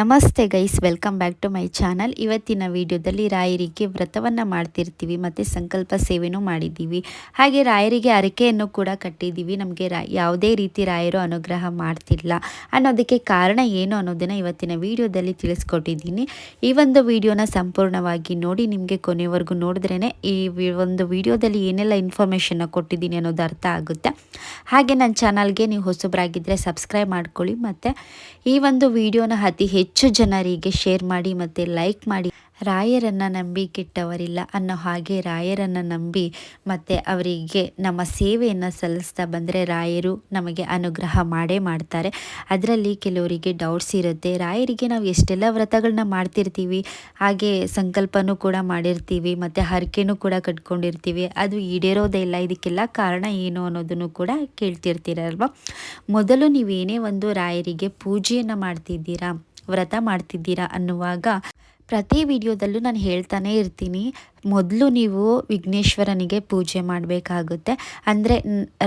Namaste guys, welcome back to my channel. ಇವತ್ತಿನ ವಿಡಿಯೋದಲ್ಲಿ ರಾಯರಿಗೆ ವ್ರತವನ್ನು ಮಾಡ್ತಿರ್ತೀವಿ, ಮತ್ತು ಸಂಕಲ್ಪ ಸೇವೆನೂ ಮಾಡಿದ್ದೀವಿ. ಹಾಗೆ ರಾಯರಿಗೆ ಅರಕೆಯನ್ನು ಕೂಡ ಕಟ್ಟಿದ್ದೀವಿ. ನಮಗೆ ರಾ, ಯಾವುದೇ ರೀತಿ ರಾಯರು ಅನುಗ್ರಹ ಮಾಡ್ತಿಲ್ಲ ಅನ್ನೋದಕ್ಕೆ ಕಾರಣ ಏನು ಅನ್ನೋದನ್ನು ಇವತ್ತಿನ ವಿಡಿಯೋದಲ್ಲಿ ತಿಳಿಸ್ಕೊಟ್ಟಿದ್ದೀನಿ. ಈ ಒಂದು ವಿಡಿಯೋನ ಸಂಪೂರ್ಣವಾಗಿ ನೋಡಿ ನಿಮಗೆ ಕೊನೆವರೆಗೂ ನೋಡಿದ್ರೇ ಈ ಒಂದು ವಿಡಿಯೋದಲ್ಲಿ ಏನೆಲ್ಲ ಇನ್ಫಾರ್ಮೇಷನ್ನ ಕೊಟ್ಟಿದ್ದೀನಿ ಅನ್ನೋದು ಅರ್ಥ ಆಗುತ್ತೆ. ಹಾಗೆ ನನ್ನ ಚಾನಲ್ಗೆ ನೀವು ಹೊಸಬರಾಗಿದ್ದರೆ ಸಬ್ಸ್ಕ್ರೈಬ್ ಮಾಡ್ಕೊಳ್ಳಿ. ಮತ್ತು ಈ ಒಂದು ವಿಡಿಯೋನ ಅತಿ ಹೆಚ್ಚು ಜನರಿಗೆ ಶೇರ್ ಮಾಡಿ ಮತ್ತು ಲೈಕ್ ಮಾಡಿ. ರಾಯರನ್ನು ನಂಬಿ ಕೆಟ್ಟವರಿಲ್ಲ ಅನ್ನೋ ಹಾಗೆ ರಾಯರನ್ನು ನಂಬಿ ಮತ್ತು ಅವರಿಗೆ ನಮ್ಮ ಸೇವೆಯನ್ನು ಸಲ್ಲಿಸ್ತಾ ಬಂದರೆ ರಾಯರು ನಮಗೆ ಅನುಗ್ರಹ ಮಾಡೇ ಮಾಡ್ತಾರೆ. ಅದರಲ್ಲಿ ಕೆಲವರಿಗೆ ಡೌಟ್ಸ್ ಇರುತ್ತೆ. ರಾಯರಿಗೆ ನಾವು ಎಷ್ಟೆಲ್ಲ ವ್ರತಗಳನ್ನ ಮಾಡ್ತಿರ್ತೀವಿ, ಹಾಗೆ ಸಂಕಲ್ಪನೂ ಕೂಡ ಮಾಡಿರ್ತೀವಿ, ಮತ್ತು ಹರಕೆನೂ ಕೂಡ ಕಟ್ಕೊಂಡಿರ್ತೀವಿ, ಅದು ಈಡೇರೋದೇ ಇಲ್ಲ. ಇದಕ್ಕೆಲ್ಲ ಕಾರಣ ಏನು ಅನ್ನೋದನ್ನು ಕೂಡ ಕೇಳ್ತಿರ್ತೀರಲ್ವ? ಮೊದಲು ನೀವೇನೇ ಒಂದು ರಾಯರಿಗೆ ಪೂಜೆಯನ್ನು ಮಾಡ್ತಿದ್ದೀರಾ? ವ್ರತ ಮಾಡ್ತಿದ್ದೀರಾ ಅನ್ನುವಾಗ ಪ್ರತಿ ವಿಡಿಯೋದಲ್ಲೂ ನಾನು ಹೇಳ್ತಾನೆ ಇರ್ತೀನಿ. ಮೊದಲು ನೀವು ವಿಘ್ನೇಶ್ವರನಿಗೆ ಪೂಜೆ ಮಾಡಬೇಕಾಗುತ್ತೆ. ಅಂದರೆ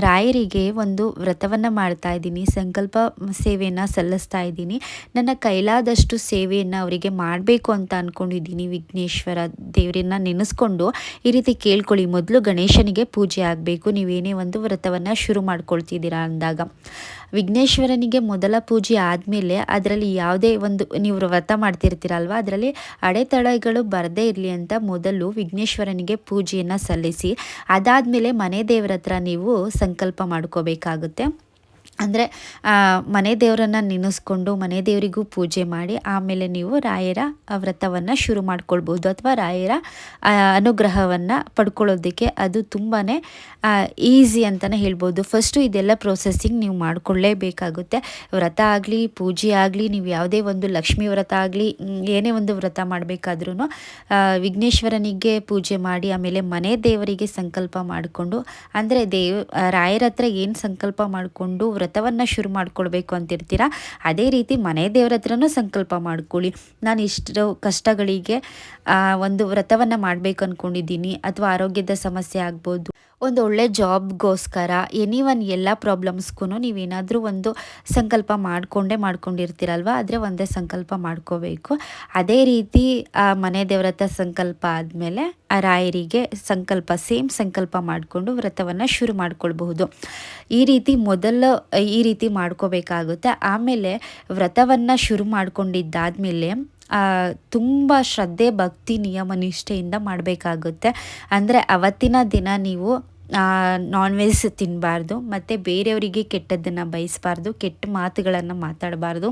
ರಾಯರಿಗೆ ಒಂದು ವ್ರತವನ್ನು ಮಾಡ್ತಾ ಇದ್ದೀನಿ. ಸಂಕಲ್ಪ ಸೇವೆಯನ್ನು ಸಲ್ಲಿಸ್ತಾ ಇದ್ದೀನಿ. ನನ್ನ ಕೈಲಾದಷ್ಟು ಸೇವೆಯನ್ನು ಅವರಿಗೆ ಮಾಡಬೇಕು ಅಂತ ಅಂದ್ಕೊಂಡಿದ್ದೀನಿ ವಿಘ್ನೇಶ್ವರ ದೇವರನ್ನ ನೆನೆಸ್ಕೊಂಡು. ಈ ರೀತಿ ಕೇಳ್ಕೊಳ್ಳಿ, ಮೊದಲು ಗಣೇಶನಿಗೆ ಪೂಜೆ ಆಗಬೇಕು. ನೀವೇನೇ ಒಂದು ವ್ರತವನ್ನು ಶುರು ಮಾಡ್ಕೊಳ್ತಿದ್ದೀರಾ ಅಂದಾಗ. ವಿಘ್ನೇಶ್ವರನಿಗೆ ಮೊದಲ ಪೂಜೆ ಆದಮೇಲೆ ಅದರಲ್ಲಿ ಯಾವುದೇ ಒಂದು ನೀವು ವ್ರತ ಮಾಡ್ತಿರ್ತೀರಲ್ವ? ಅದರಲ್ಲಿ ಅಡೆತಡೆಗಳು ಬರದೇ ಇರಲಿ ಅಂತ ಮೊದಲು ವಿಘ್ನೇಶ್ವರನಿಗೆ ಪೂಜೆಯನ್ನು ಸಲ್ಲಿಸಿ, ಅದಾದಮೇಲೆ ಮನೆ ದೇವರ ಹತ್ರ ನೀವು ಸಂಕಲ್ಪ ಮಾಡ್ಕೋಬೇಕಾಗುತ್ತೆ. ಅಂದರೆ ಮನೆ ದೇವರನ್ನು ನೆನೆಸ್ಕೊಂಡು ಮನೆ ದೇವರಿಗೂ ಪೂಜೆ ಮಾಡಿ, ಆಮೇಲೆ ನೀವು ರಾಯರ ವ್ರತವನ್ನು ಶುರು ಮಾಡ್ಕೊಳ್ಬೋದು ಅಥವಾ ರಾಯರ ಅನುಗ್ರಹವನ್ನು ಪಡ್ಕೊಳ್ಳೋದಕ್ಕೆ ಅದು ತುಂಬಾ ಈಸಿ ಅಂತಲೇ ಹೇಳ್ಬೋದು. ಫಸ್ಟು ಇದೆಲ್ಲ ಪ್ರೊಸೆಸಿಂಗ್ ನೀವು ಮಾಡಿಕೊಳ್ಳೇಬೇಕಾಗುತ್ತೆ. ವ್ರತ ಆಗಲಿ, ಪೂಜೆ ಆಗಲಿ, ನೀವು ಯಾವುದೇ ಒಂದು ಲಕ್ಷ್ಮೀ ವ್ರತ ಆಗಲಿ ಏನೇ ಒಂದು ವ್ರತ ಮಾಡಬೇಕಾದ್ರೂ ವಿಘ್ನೇಶ್ವರನಿಗೆ ಪೂಜೆ ಮಾಡಿ, ಆಮೇಲೆ ಮನೆ ದೇವರಿಗೆ ಸಂಕಲ್ಪ ಮಾಡಿಕೊಂಡು, ಅಂದರೆ ದೇವ್ ರಾಯರ ಹತ್ರ ಏನು ಸಂಕಲ್ಪ ಮಾಡಿಕೊಂಡು ವ್ರತವನ್ನು ಶುರು ಮಾಡ್ಕೊಳ್ಬೇಕು ಅಂತಿರ್ತೀರಾ? ಅದೇ ರೀತಿ ಮನೆ ದೇವರ ಹತ್ರನೂ ಸಂಕಲ್ಪ ಮಾಡ್ಕೊಳ್ಳಿ. ನಾನು ಇಷ್ಟು ಕಷ್ಟಗಳಿಗೆ ಒಂದು ವ್ರತವನ್ನು ಮಾಡಬೇಕು ಅಂದ್ಕೊಂಡಿದ್ದೀನಿ ಅಥವಾ ಆರೋಗ್ಯದ ಸಮಸ್ಯೆ ಆಗ್ಬೋದು. ಒಂದು ಒಳ್ಳೆ ಜಾಬ್ಗೋಸ್ಕರ ಎನಿ ಒನ್ ಎಲ್ಲ ಪ್ರಾಬ್ಲಮ್ಸ್ಗೂ ನೀವೇನಾದರೂ ಒಂದು ಸಂಕಲ್ಪ ಮಾಡಿಕೊಂಡೇ ಮಾಡ್ಕೊಂಡಿರ್ತೀರಲ್ವ? ಆದರೆ ಒಂದೇ ಸಂಕಲ್ಪ ಮಾಡ್ಕೋಬೇಕು. ಅದೇ ರೀತಿ, ಆ ಮನೆ ದೇವ್ರತ ಸಂಕಲ್ಪ ಆದಮೇಲೆ ಆ ರಾಯರಿಗೆ ಸಂಕಲ್ಪ ಸೇಮ್ ಸಂಕಲ್ಪ ಮಾಡಿಕೊಂಡು ವ್ರತವನ್ನು ಶುರು ಮಾಡ್ಕೊಳ್ಬಹುದು. ಈ ರೀತಿ ಮೊದಲು, ಈ ರೀತಿ ಮಾಡ್ಕೋಬೇಕಾಗುತ್ತೆ. ಆಮೇಲೆ ವ್ರತವನ್ನು ಶುರು ಮಾಡ್ಕೊಂಡಿದ್ದಾದಮೇಲೆ ತುಂಬ ಶ್ರದ್ಧೆ, ಭಕ್ತಿ, ನಿಯಮ, ನಿಷ್ಠೆಯಿಂದ ಮಾಡಬೇಕಾಗುತ್ತೆ. ಅಂದರೆ ಅವತ್ತಿನ ದಿನ ನೀವು ನಾನ್ ವೆಜ್ ತಿನ್ನಬಾರ್ದು ಮತ್ತು ಬೇರೆಯವರಿಗೆ ಕೆಟ್ಟದ್ದನ್ನು ಬಯಸಬಾರ್ದು, ಕೆಟ್ಟ ಮಾತುಗಳನ್ನು ಮಾತಾಡಬಾರ್ದು.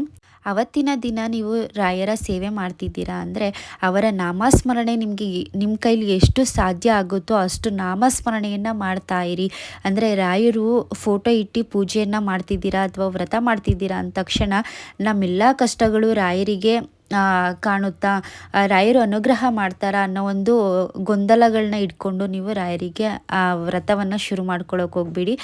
ಅವತ್ತಿನ ದಿನ ನೀವು ರಾಯರ ಸೇವೆ ಮಾಡ್ತಿದ್ದೀರಾ ಅಂದರೆ, ಅವರ ನಾಮಸ್ಮರಣೆ ನಿಮಗೆ ನಿಮ್ಮ ಕೈಲಿ ಎಷ್ಟು ಸಾಧ್ಯ ಆಗುತ್ತೋ ಅಷ್ಟು ನಾಮಸ್ಮರಣೆಯನ್ನು ಮಾಡ್ತಾ ಇರಿ. ಅಂದರೆ ರಾಯರು ಫೋಟೋ ಇಟ್ಟು ಪೂಜೆಯನ್ನು ಮಾಡ್ತಿದ್ದೀರಾ ಅಥವಾ ವ್ರತ ಮಾಡ್ತಿದ್ದೀರಾ ಅಂದ ತಕ್ಷಣ, ನಮ್ಮೆಲ್ಲ ಕಷ್ಟಗಳು ರಾಯರಿಗೆ ಕಾಣುತ್ತಾ ರಾಯರು ಅನುಗ್ರಹ ಮಾಡ್ತಾರಾ ಅನ್ನೋ ಒಂದು ಗೊಂದಲಗಳನ್ನ ಇಟ್ಕೊಂಡು ನೀವು ರಾಯರಿಗೆ ಆ ವ್ರತವನ್ನು ಶುರು ಮಾಡ್ಕೊಳ್ಳೋಕೆ ಹೋಗ್ಬೇಡಿ.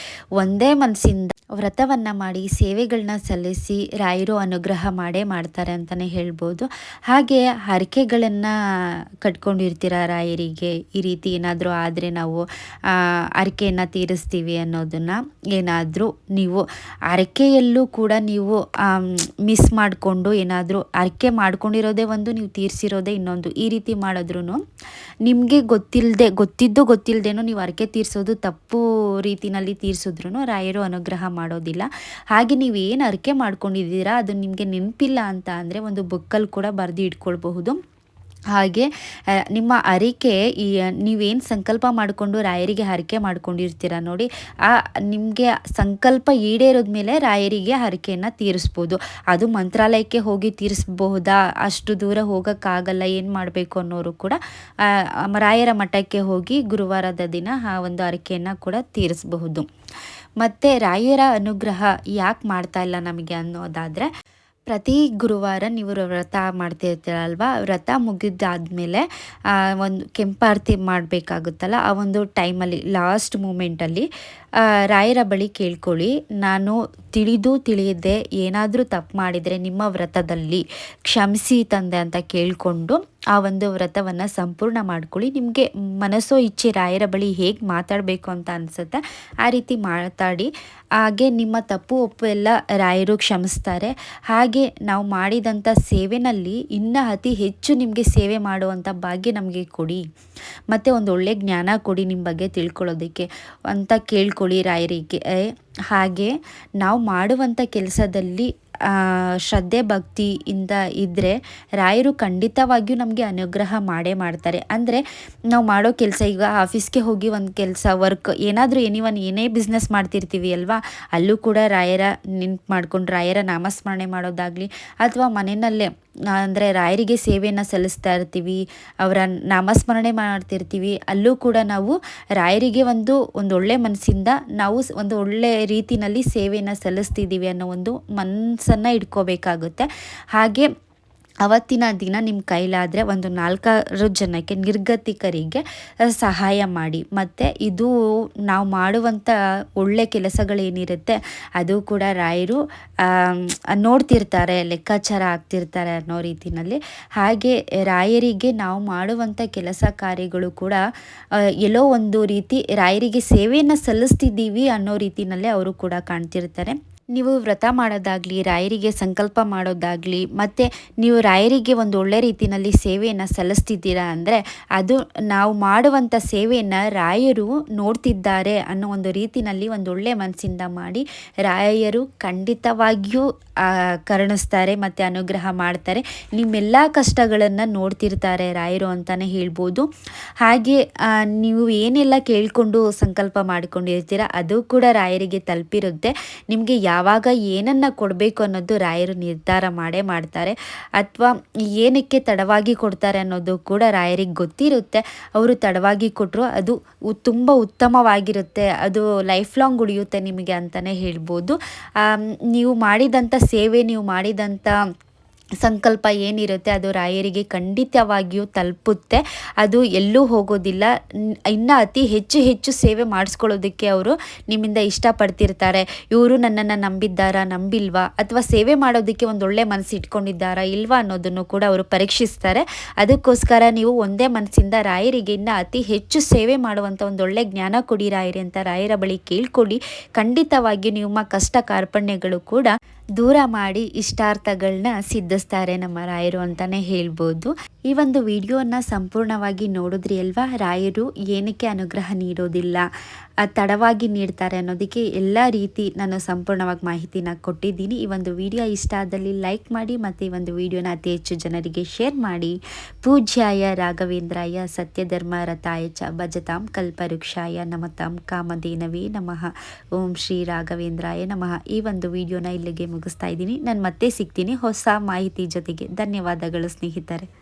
ಒಂದೇ ಮನಸ್ಸಿಂದ ವ್ರತವನ್ನು ಮಾಡಿ ಸೇವೆಗಳನ್ನ ಸಲ್ಲಿಸಿ ರಾಯರು ಅನುಗ್ರಹ ಮಾಡೇ ಮಾಡ್ತಾರೆ ಅಂತಲೇ ಹೇಳ್ಬೋದು. ಹಾಗೆ ಹರಕೆಗಳನ್ನು ಕಟ್ಕೊಂಡಿರ್ತೀರ ರಾಯರಿಗೆ? ಈ ರೀತಿ ಏನಾದರೂ ಆದರೆ ನಾವು ಹರಕೆಯನ್ನು ತೀರಿಸ್ತೀವಿ ಅನ್ನೋದನ್ನು ಏನಾದರೂ ನೀವು ಹರಕೆಯಲ್ಲೂ ಕೂಡ ನೀವು ಮಿಸ್ ಮಾಡಿಕೊಂಡು ಏನಾದರೂ ಹರಕೆ ಮಾಡ್ಕೊಂಡಿರೋದೇ ಒಂದು, ನೀವು ತೀರಿಸಿರೋದೇ ಇನ್ನೊಂದು. ಈ ರೀತಿ ಮಾಡಿದ್ರೂ ನಿಮಗೆ ಗೊತ್ತಿಲ್ಲದೆ ಗೊತ್ತಿದ್ದು ಗೊತ್ತಿಲ್ಲದೇನೋ ನೀವು ಅರಕೆ ತೀರಿಸೋದು ತಪ್ಪು ರೀತಿನಲ್ಲಿ ತೀರಿಸಿದ್ರು ರಾಯರು ಅನುಗ್ರಹ ಮಾಡೋದಿಲ್ಲ. ಹಾಗೆ ನೀವು ಏನು ಅರಕೆ ಮಾಡ್ಕೊಂಡಿದ್ದೀರಾ, ಅದು ನಿಮಗೆ ನೆನಪಿಲ್ಲ ಅಂತ ಅಂದರೆ ಒಂದು ಬುಕ್ಕಲ್ಲಿ ಕೂಡ ಬರೆದು ಇಟ್ಕೊಳ್ಬಹುದು. ಹಾಗೆ ನಿಮ್ಮ ಹರಿಕೆ ಈ ನೀವೇನು ಸಂಕಲ್ಪ ಮಾಡಿಕೊಂಡು ರಾಯರಿಗೆ ಹರಕೆ ಮಾಡ್ಕೊಂಡಿರ್ತೀರ ನೋಡಿ, ಆ, ನಿಮಗೆ ಸಂಕಲ್ಪ ಈಡೇರೋದ ಮೇಲೆ ರಾಯರಿಗೆ ಹರಕೆಯನ್ನು ತೀರಿಸ್ಬೋದು. ಅದು ಮಂತ್ರಾಲಯಕ್ಕೆ ಹೋಗಿ ತೀರಿಸ್ಬಹುದಾ ಅಷ್ಟು ದೂರ ಹೋಗೋಕ್ಕಾಗಲ್ಲ, ಏನು ಮಾಡಬೇಕು ಅನ್ನೋರು ಕೂಡ ರಾಯರ ಮಠಕ್ಕೆ ಹೋಗಿ ಗುರುವಾರದ ದಿನ ಆ ಒಂದು ಹರಕೆಯನ್ನು ಕೂಡ ತೀರಿಸಬಹುದು. ಮತ್ತು ರಾಯರ ಅನುಗ್ರಹ ಯಾಕೆ ಮಾಡ್ತಾ ಇಲ್ಲ ನಮಗೆ ಅನ್ನೋದಾದರೆ ಪ್ರತಿ ಗುರುವಾರ ನೀವು ವ್ರತ ಮಾಡ್ತಿರ್ತೀರಲ್ವ? ವ್ರತ ಮುಗಿದಾದಮೇಲೆ ಒಂದು ಕೆಂಪಾರತಿ ಮಾಡಬೇಕಾಗುತ್ತಲ್ಲ, ಆ ಒಂದು ಟೈಮಲ್ಲಿ ಲಾಸ್ಟ್ ಮೂಮೆಂಟಲ್ಲಿ ರಾಯರ ಬಳಿ ಕೇಳ್ಕೊಳ್ಳಿ. ನಾನು ತಿಳಿದು ತಿಳಿಯದೆ ಏನಾದರೂ ತಪ್ಪು ಮಾಡಿದರೆ ನಿಮ್ಮ ವ್ರತದಲ್ಲಿ ಕ್ಷಮಿಸಿ ತಂದೆ ಅಂತ ಕೇಳಿಕೊಂಡು ಆ ಒಂದು ವ್ರತವನ್ನು ಸಂಪೂರ್ಣ ಮಾಡ್ಕೊಳ್ಳಿ. ನಿಮಗೆ ಮನಸ್ಸೋ ಇಚ್ಛೆ ರಾಯರ ಬಳಿ ಹೇಗೆ ಮಾತಾಡಬೇಕು ಅಂತ ಅನಿಸುತ್ತೆ ಆ ರೀತಿ ಮಾತಾಡಿ. ಹಾಗೆ ನಿಮ್ಮ ತಪ್ಪು ಒಪ್ಪು ಎಲ್ಲ ರಾಯರು ಕ್ಷಮಿಸ್ತಾರೆ. ಹಾಗೆ ನಾವು ಮಾಡಿದಂಥ ಸೇವೆನಲ್ಲಿ ಇನ್ನೂ ಅತಿ ಹೆಚ್ಚು ನಿಮಗೆ ಸೇವೆ ಮಾಡುವಂಥ ಭಾಗ್ಯ ನಮಗೆ ಕೊಡಿ. ಮತ್ತು ಒಂದು ಒಳ್ಳೆಯ ಜ್ಞಾನ ಕೊಡಿ ನಿಮ್ಮ ಬಗ್ಗೆ ತಿಳ್ಕೊಳ್ಳೋದಕ್ಕೆ ಅಂತ ಕೇಳ್ಕೊಳ್ಳಿ ರಾಯರಿಗೆ. ಹಾಗೆ ನಾವು ಮಾಡುವಂಥ ಕೆಲಸದಲ್ಲಿ ಶ್ರದ್ಧೆ ಭಕ್ತಿಯಿಂದ ಇದ್ದರೆ ರಾಯರು ಖಂಡಿತವಾಗಿಯೂ ನಮಗೆ ಅನುಗ್ರಹ ಮಾಡೇ ಮಾಡ್ತಾರೆ. ಅಂದರೆ ನಾವು ಮಾಡೋ ಕೆಲಸ ಈಗ ಆಫೀಸ್ಗೆ ಹೋಗಿ ಒಂದು ಕೆಲಸ ವರ್ಕ್ ಏನಾದರೂ ಎನಿವನ್ ಏನೇ ಬಿಸ್ನೆಸ್ ಮಾಡ್ತಿರ್ತೀವಿ ಅಲ್ವಾ, ಅಲ್ಲೂ ಕೂಡ ರಾಯರ ನೆನ್ಪು ಮಾಡ್ಕೊಂಡು ರಾಯರ ನಾಮಸ್ಮರಣೆ ಮಾಡೋದಾಗಲಿ, ಅಥವಾ ಮನೆಯಲ್ಲೇ ಅಂದರೆ ರಾಯರಿಗೆ ಸೇವೆಯನ್ನು ಸಲ್ಲಿಸ್ತಾ ಇರ್ತೀವಿ, ಅವರ ನಾಮಸ್ಮರಣೆ ಮಾಡ್ತಿರ್ತೀವಿ, ಅಲ್ಲೂ ಕೂಡ ನಾವು ರಾಯರಿಗೆ ಒಂದು ಒಂದು ಒಳ್ಳೆ ಮನಸ್ಸಿಂದ ನಾವು ಒಂದು ಒಳ್ಳೆ ರೀತಿಯಲ್ಲಿ ಸೇವೆಯನ್ನು ಸಲ್ಲಿಸ್ತಿದ್ದೀವಿ ಅನ್ನೋ ಒಂದು ಮನಸ್ಸನ್ನು ಇಟ್ಕೋಬೇಕಾಗುತ್ತೆ. ಹಾಗೆ ಅವತ್ತಿನ ದಿನ ನಿಮ್ಮ ಕೈಲಾದರೆ ಒಂದು ನಾಲ್ಕಾರು ಜನಕ್ಕೆ, ನಿರ್ಗತಿಕರಿಗೆ ಸಹಾಯ ಮಾಡಿ. ಮತ್ತು ಇದು ನಾವು ಮಾಡುವಂಥ ಒಳ್ಳೆ ಕೆಲಸಗಳೇನಿರುತ್ತೆ, ಅದು ಕೂಡ ರಾಯರು ನೋಡ್ತಿರ್ತಾರೆ, ಲೆಕ್ಕಾಚಾರ ಆಗ್ತಿರ್ತಾರೆ ಅನ್ನೋ ರೀತಿಯಲ್ಲಿ ಹಾಗೆ ರಾಯರಿಗೆ ನಾವು ಮಾಡುವಂಥ ಕೆಲಸ ಕಾರ್ಯಗಳು ಕೂಡ ಎಲ್ಲೋ ಒಂದು ರೀತಿ ರಾಯರಿಗೆ ಸೇವೆಯನ್ನು ಸಲ್ಲಿಸ್ತಿದ್ದೀವಿ ಅನ್ನೋ ರೀತಿಯಲ್ಲೇ ಅವರು ಕೂಡ ಕಾಣ್ತಿರ್ತಾರೆ. ನೀವು ವ್ರತ ಮಾಡೋದಾಗಲಿ, ರಾಯರಿಗೆ ಸಂಕಲ್ಪ ಮಾಡೋದಾಗಲಿ, ಮತ್ತು ನೀವು ರಾಯರಿಗೆ ಒಂದು ಒಳ್ಳೆ ರೀತಿಯಲ್ಲಿ ಸೇವೆಯನ್ನು ಸಲ್ಲಿಸ್ತಿದ್ದೀರಾ ಅಂದರೆ ಅದು ನಾವು ಮಾಡುವಂಥ ಸೇವೆಯನ್ನು ರಾಯರು ನೋಡ್ತಿದ್ದಾರೆ ಅನ್ನೋ ಒಂದು ರೀತಿಯಲ್ಲಿ ಒಂದು ಒಳ್ಳೆ ಮನಸ್ಸಿಂದ ಮಾಡಿ ರಾಯರು ಖಂಡಿತವಾಗಿಯೂ ಕರುಣಿಸ್ತಾರೆ ಮತ್ತು ಅನುಗ್ರಹ ಮಾಡ್ತಾರೆ. ನಿಮ್ಮೆಲ್ಲ ಕಷ್ಟಗಳನ್ನು ನೋಡ್ತಿರ್ತಾರೆ ರಾಯರು ಅಂತಲೇ ಹೇಳ್ಬೋದು. ಹಾಗೆ ನೀವು ಏನೆಲ್ಲ ಕೇಳಿಕೊಂಡು ಸಂಕಲ್ಪ ಮಾಡಿಕೊಂಡಿರ್ತೀರ ಅದು ಕೂಡ ರಾಯರಿಗೆ ತಲುಪಿರುತ್ತೆ. ನಿಮಗೆ ಯಾವಾಗ ಏನನ್ನು ಕೊಡಬೇಕು ಅನ್ನೋದು ರಾಯರು ನಿರ್ಧಾರ ಮಾಡೇ ಮಾಡ್ತಾರೆ. ಅಥವಾ ಏನಕ್ಕೆ ತಡವಾಗಿ ಕೊಡ್ತಾರೆ ಅನ್ನೋದು ಕೂಡ ರಾಯರಿಗೆ ಗೊತ್ತಿರುತ್ತೆ. ಅವರು ತಡವಾಗಿ ಕೊಟ್ಟರು ಅದು ತುಂಬ ಉತ್ತಮವಾಗಿರುತ್ತೆ. ಅದು ಲೈಫ್ ಲಾಂಗ್ ಉಳಿಯುತ್ತೆ ನಿಮಗೆ ಅಂತಲೇ ಹೇಳ್ಬೋದು. ನೀವು ಮಾಡಿದಂಥ ಸೇವೆ, ನೀವು ಮಾಡಿದಂಥ ಸಂಕಲ್ಪ ಏನಿರುತ್ತೆ ಅದು ರಾಯರಿಗೆ ಖಂಡಿತವಾಗಿಯೂ ತಲುಪುತ್ತೆ. ಅದು ಎಲ್ಲೂ ಹೋಗೋದಿಲ್ಲ. ಇನ್ನು ಅತಿ ಹೆಚ್ಚು ಹೆಚ್ಚು ಸೇವೆ ಮಾಡಿಸ್ಕೊಳ್ಳೋದಕ್ಕೆ ಅವರು ನಿಮ್ಮಿಂದ ಇಷ್ಟಪಡ್ತಿರ್ತಾರೆ. ಇವರು ನನ್ನನ್ನು ನಂಬಿದ್ದಾರಾ, ನಂಬಿಲ್ವಾ? ಅಥವಾ ಸೇವೆ ಮಾಡೋದಕ್ಕೆ ಒಂದು ಒಳ್ಳೆ ಮನಸ್ಸು ಇಟ್ಕೊಂಡಿದ್ದಾರಾ, ಇಲ್ವಾ ಅನ್ನೋದನ್ನು ಕೂಡ ಅವರು ಪರೀಕ್ಷಿಸ್ತಾರೆ. ಅದಕ್ಕೋಸ್ಕರ ನೀವು ಒಂದೇ ಮನಸ್ಸಿಂದ ರಾಯರಿಗೆ ಇನ್ನು ಅತಿ ಹೆಚ್ಚು ಸೇವೆ ಮಾಡುವಂಥ ಒಳ್ಳೆ ಜ್ಞಾನ ಕೊಡಿ ರಾಯರಿ ಅಂತ ರಾಯರ ಬಳಿ ಕೇಳ್ಕೊಳ್ಳಿ. ಖಂಡಿತವಾಗಿಯೂ ನಿಮ್ಮ ಕಷ್ಟ ಕಾರ್ಪಣ್ಯಗಳು ಕೂಡ ದೂರ ಮಾಡಿ ಇಷ್ಟಾರ್ಥಗಳನ್ನ ಸಿದ್ಧಿಸ್ತಾರೆ ನಮ್ಮ ರಾಯರು ಅಂತಾನೆ ಹೇಳ್ಬೋದು. ಈ ಒಂದು ವಿಡಿಯೋನ ಸಂಪೂರ್ಣವಾಗಿ ನೋಡಿದ್ರಿ ಅಲ್ವಾ? ರಾಯರು ಏನಕ್ಕೆ ಅನುಗ್ರಹ ನೀಡೋದಿಲ್ಲ ತಡವಾಗಿ ನೀಡ್ತಾರೆ ಅನ್ನೋದಕ್ಕೆ ಎಲ್ಲ ರೀತಿ ನಾನು ಸಂಪೂರ್ಣವಾಗಿ ಮಾಹಿತಿನ ಕೊಟ್ಟಿದ್ದೀನಿ. ಈ ಒಂದು ವಿಡಿಯೋ ಇಷ್ಟ ಆದಲ್ಲಿ ಲೈಕ್ ಮಾಡಿ ಮತ್ತು ಈ ಒಂದು ವಿಡಿಯೋನ ಅತಿ ಹೆಚ್ಚು ಜನರಿಗೆ ಶೇರ್ ಮಾಡಿ. ಪೂಜ್ಯಾಯ ರಾಘವೇಂದ್ರಾಯ ಸತ್ಯಧರ್ಮ ರಥಾಯ ಚ ಭಜತಾಂ ಕಲ್ಪವೃಕ್ಷಾಯ ನಮತಾಂ ಕಾಮಧೇನವೇ ನಮಃ. ಓಂ ಶ್ರೀ ರಾಘವೇಂದ್ರಾಯ ನಮಃ. ಈ ಒಂದು ವಿಡಿಯೋನ ಇಲ್ಲಿಗೆ ಮುಗಿಸ್ತಾ ಇದ್ದೀನಿ. ನಾನು ಮತ್ತೆ ಸಿಗ್ತೀನಿ. ಹೊಸ ಮಾಹಿತಿ ಜೊತೆಗೆ. ಧನ್ಯವಾದಗಳು ಸ್ನೇಹಿತರೆ.